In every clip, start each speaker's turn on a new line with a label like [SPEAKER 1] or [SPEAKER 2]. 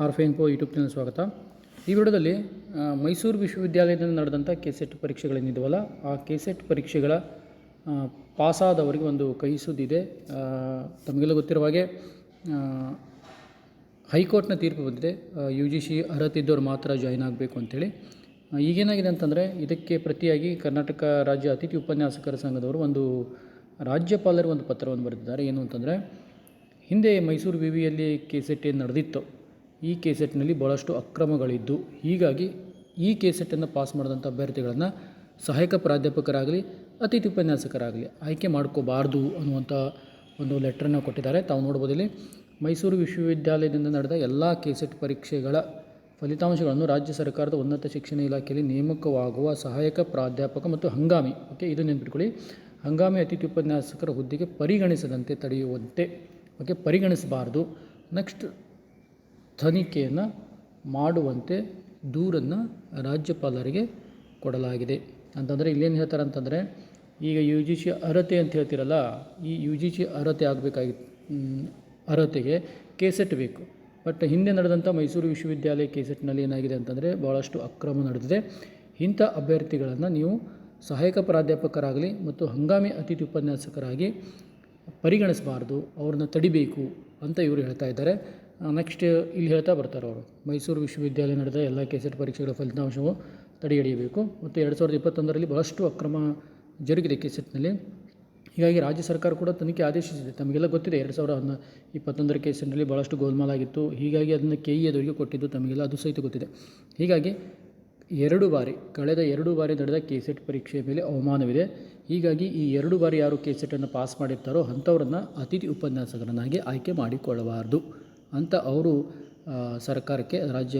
[SPEAKER 1] R ಪೋ YouTube channel ಸ್ವಾಗತ. ಈ ವಿಡಿಯೋದಲ್ಲಿ ಮೈಸೂರು ವಿಶ್ವವಿದ್ಯಾಲಯದಿಂದ ನಡೆದಂಥ ಕೆಸೆಟ್ ಪರೀಕ್ಷೆಗಳೇನಿದವಲ್ಲ ಆ ಕೆ ಸೆಟ್ ಪರೀಕ್ಷೆಗಳ ಪಾಸಾದವರಿಗೆ ಒಂದು ಕೈ ಸುದ್ದಿದೆ ತಮಗೆಲ್ಲ ಗೊತ್ತಿರುವ ಹಾಗೆ ಹೈಕೋರ್ಟ್ನ ತೀರ್ಪು ಬಂದಿದೆ. ಯು ಜಿ ಸಿ ಅರ್ಹತೆ ಇದ್ದವ್ರು ಮಾತ್ರ ಜಾಯ್ನ್ ಆಗಬೇಕು ಅಂತೇಳಿ. ಆ, ಈಗೇನಾಗಿದೆ ಅಂತಂದರೆ ಇದಕ್ಕೆ ಪ್ರತಿಯಾಗಿ ಕರ್ನಾಟಕ ರಾಜ್ಯ ಅತಿಥಿ ಉಪನ್ಯಾಸಕರ ಸಂಘದವರು ಒಂದು ರಾಜ್ಯಪಾಲರಿಗೆ ಒಂದು ಪತ್ರವನ್ನು ಬರೆದಿದ್ದಾರೆ. ಏನು ಅಂತಂದರೆ ಹಿಂದೆ ಮೈಸೂರು ವಿ ವಿಯಲ್ಲಿ ಕೆಸೆಟ್ ಏನು ನಡೆದಿತ್ತು ಈ ಕೆಸೆಟ್ನಲ್ಲಿ ಭಾಳಷ್ಟು ಅಕ್ರಮಗಳಿದ್ದು, ಹೀಗಾಗಿ ಈ ಕೆಸೆಟನ್ನು ಪಾಸ್ ಮಾಡಿದಂಥ ಅಭ್ಯರ್ಥಿಗಳನ್ನು ಸಹಾಯಕ ಪ್ರಾಧ್ಯಾಪಕರಾಗಲಿ, ಅತಿಥಿ ಉಪನ್ಯಾಸಕರಾಗಲಿ ಆಯ್ಕೆ ಮಾಡ್ಕೋಬಾರ್ದು ಅನ್ನುವಂಥ ಒಂದು ಲೆಟ್ರನ್ನು ಕೊಟ್ಟಿದ್ದಾರೆ. ತಾವು ನೋಡ್ಬೋದಿಲ್ಲಿ ಮೈಸೂರು ವಿಶ್ವವಿದ್ಯಾಲಯದಿಂದ ನಡೆದ ಎಲ್ಲ ಕೆಸೆಟ್ ಪರೀಕ್ಷೆಗಳ ಫಲಿತಾಂಶಗಳನ್ನು ರಾಜ್ಯ ಸರ್ಕಾರದ ಉನ್ನತ ಶಿಕ್ಷಣ ಇಲಾಖೆಯಲ್ಲಿ ನೇಮಕವಾಗುವ ಸಹಾಯಕ ಪ್ರಾಧ್ಯಾಪಕ ಮತ್ತು ಹಂಗಾಮಿ, ಓಕೆ, ಇದು ನೆನ್ಪಿಟ್ಕೊಳ್ಳಿ. ಹಂಗಾಮಿ ಅತಿಥಿ ಉಪನ್ಯಾಸಕರ ಹುದ್ದೆಗೆ ಪರಿಗಣಿಸದಂತೆ ತಡೆಯುವಂತೆ, ಓಕೆ, ಪರಿಗಣಿಸಬಾರ್ದು. ನೆಕ್ಸ್ಟ್ ತನಿಖೆಯನ್ನು ಮಾಡುವಂತೆ ದೂರನ್ನು ರಾಜ್ಯಪಾಲರಿಗೆ ಕೊಡಲಾಗಿದೆ. ಅಂತಂದರೆ ಇಲ್ಲೇನು ಹೇಳ್ತಾರೆ ಅಂತಂದರೆ, ಈಗ ಯು ಜಿ ಸಿ ಅರ್ಹತೆ ಅಂತ ಹೇಳ್ತೀರಲ್ಲ, ಈ ಯು ಜಿ ಸಿ ಅರ್ಹತೆ ಆಗಬೇಕಾಗಿ ಅರ್ಹತೆಗೆ ಕೆಸೆಟ್ ಬೇಕು. ಬಟ್ ಹಿಂದೆ ನಡೆದಂಥ ಮೈಸೂರು ವಿಶ್ವವಿದ್ಯಾಲಯ ಕೆಸೆಟ್ನಲ್ಲಿ ಏನಾಗಿದೆ ಅಂತಂದರೆ ಭಾಳಷ್ಟು ಅಕ್ರಮ ನಡೆದಿದೆ. ಇಂಥ ಅಭ್ಯರ್ಥಿಗಳನ್ನು ನೀವು ಸಹಾಯಕ ಪ್ರಾಧ್ಯಾಪಕರಾಗಲಿ ಮತ್ತು ಹಂಗಾಮಿ ಅತಿಥಿ ಉಪನ್ಯಾಸಕರಾಗಿ ಪರಿಗಣಿಸಬಾರ್ದು, ಅವ್ರನ್ನ ತಡಿಬೇಕು ಅಂತ ಇವರು ಹೇಳ್ತಾ ಇದ್ದಾರೆ. ನೆಕ್ಸ್ಟ್ ಇಲ್ಲಿ ಹೇಳ್ತಾ ಬರ್ತಾರೆ ಅವರು. ಮೈಸೂರು ವಿಶ್ವವಿದ್ಯಾಲಯ ನಡೆದ ಎಲ್ಲ ಕೆಸೆಟ್ ಪರೀಕ್ಷೆಗಳ ಫಲಿತಾಂಶವು ತಡೆಹಿಡಿಯಬೇಕು ಮತ್ತು ಎರಡು ಸಾವಿರದ ಇಪ್ಪತ್ತೊಂದರಲ್ಲಿ ಬಹಳಷ್ಟು ಅಕ್ರಮ ಜರುಗಿದೆ ಕೆಸೆಟ್ನಲ್ಲಿ ಹೀಗಾಗಿ ರಾಜ್ಯ ಸರ್ಕಾರ ಕೂಡ ತನಿಖೆ ಆದೇಶಿಸಿದೆ. ತಮಗೆಲ್ಲ ಗೊತ್ತಿದೆ, ಎರಡು ಸಾವಿರದ ಹನ್ನ ಇಪ್ಪತ್ತೊಂದರ ಕೇಸಿನಲ್ಲಿ ಭಾಳಷ್ಟು ಗೋಲ್ಮಾಲ್ ಆಗಿತ್ತು ಹೀಗಾಗಿ ಅದನ್ನು ಕೆ ಇ ಎದವರಿಗೆ ಕೊಟ್ಟಿದ್ದು ತಮಗೆಲ್ಲ ಅದು ಸಹಿತ ಗೊತ್ತಿದೆ. ಹೀಗಾಗಿ ಎರಡು ಬಾರಿ, ಕಳೆದ ಎರಡು ಬಾರಿ ನಡೆದ ಕೆಸೆಟ್ ಪರೀಕ್ಷೆಯ ಮೇಲೆ ಅವಮಾನವಿದೆ. ಹೀಗಾಗಿ ಈ ಎರಡು ಬಾರಿ ಯಾರು ಕೆಸೆಟನ್ನು ಪಾಸ್ ಮಾಡಿರ್ತಾರೋ ಅಂಥವ್ರನ್ನ ಅತಿಥಿ ಉಪನ್ಯಾಸಕರನ್ನಾಗಿ ಆಯ್ಕೆ ಮಾಡಿಕೊಳ್ಳಬಾರ್ದು. ಅಂತ ಅವರು ಸರ್ಕಾರಕ್ಕೆ, ರಾಜ್ಯ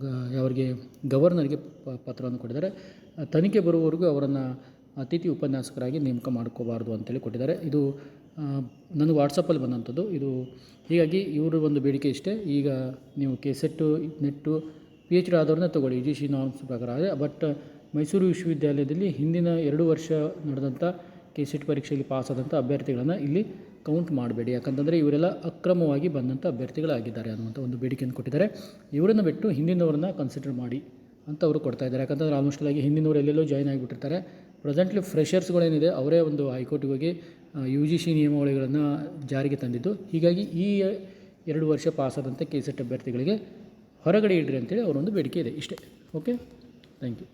[SPEAKER 1] ಗ- ಅವರಿಗೆ ಗವರ್ನರ್ಗೆ ಪತ್ರವನ್ನು ಕೊಟ್ಟಿದ್ದಾರೆ. ತನಿಖೆ ಬರುವವರೆಗೂ ಅವರನ್ನು ಅತಿಥಿ ಉಪನ್ಯಾಸಕರಾಗಿ ನೇಮಕ ಮಾಡ್ಕೋಬಾರ್ದು ಅಂತೇಳಿ ಕೊಟ್ಟಿದ್ದಾರೆ. ಇದು ನನಗೆ ವಾಟ್ಸಪ್ಪಲ್ಲಿ ಬಂದಂಥದ್ದು. ಇದು, ಹೀಗಾಗಿ ಇವರು ಒಂದು ಬೇಡಿಕೆ ಇಷ್ಟೇ. ಈಗ ನೀವು ಕೆಸೆಟ್ಟು, ನೆಟ್ಟು ಪಿ ಎಚ್ ಡಿ ಆದವ್ರನ್ನ ತೊಗೊಳ್ಳಿ. ಯು ಜಿ ಸಿ ನಾರ್ಮ್ಸ್ ಪ್ರಕಾರ ಬಟ್ ಮೈಸೂರು ವಿಶ್ವವಿದ್ಯಾಲಯದಲ್ಲಿ ಹಿಂದಿನ ಎರಡು ವರ್ಷ ನಡೆದಂಥ ಕೆ ಸಿಟ್ ಪರೀಕ್ಷೆಯಲ್ಲಿ ಪಾಸಾದಂಥ ಅಭ್ಯರ್ಥಿಗಳನ್ನು ಇಲ್ಲಿ ಕೌಂಟ್ ಮಾಡಬೇಡಿ. ಯಾಕಂತಂದರೆ ಇವರೆಲ್ಲ ಅಕ್ರಮವಾಗಿ ಬಂದಂಥ ಅಭ್ಯರ್ಥಿಗಳಾಗಿದ್ದಾರೆ ಅನ್ನುವಂಥ ಒಂದು ಬೇಡಿಕೆಯನ್ನು ಕೊಟ್ಟಿದ್ದಾರೆ. ಇವರನ್ನು ಬಿಟ್ಟು ಹಿಂದಿನವರನ್ನ ಕನ್ಸಿಡರ್ ಮಾಡಿ ಅಂತ ಅವರು ಕೊಡ್ತಾ ಇದ್ದಾರೆ. ಯಾಕಂತಂದರೆ ಆಲ್ಮೋಸ್ಟ್ ಆಗಿ ಹಿಂದಿನವ್ರು ಎಲ್ಲೆಲ್ಲೋ ಜಾಯ್ನ್ ಆಗಿಬಿಟ್ಟಿರ್ತಾರೆ. ಪ್ರೆಸೆಂಟ್ಲಿ ಫ್ರೆಷರ್ಸ್ಗಳೇನಿದೆ ಅವರೇ ಒಂದು ಹೈಕೋರ್ಟಿಗೆ ಹೋಗಿ ಯು ಜಿ ಸಿ ನಿಯಮಾವಳಿಗಳನ್ನು ಜಾರಿಗೆ ತಂದಿದ್ದು. ಹೀಗಾಗಿ ಈ ಎರಡು ವರ್ಷ ಪಾಸಾದಂಥ ಕೆ ಸೆಟ್ ಅಭ್ಯರ್ಥಿಗಳಿಗೆ ಹೊರಗಡೆ ಇಡ್ರಿ ಅಂತೇಳಿ ಅವರೊಂದು ಬೇಡಿಕೆ ಇದೆ. ಇಷ್ಟೇ. Okay thank you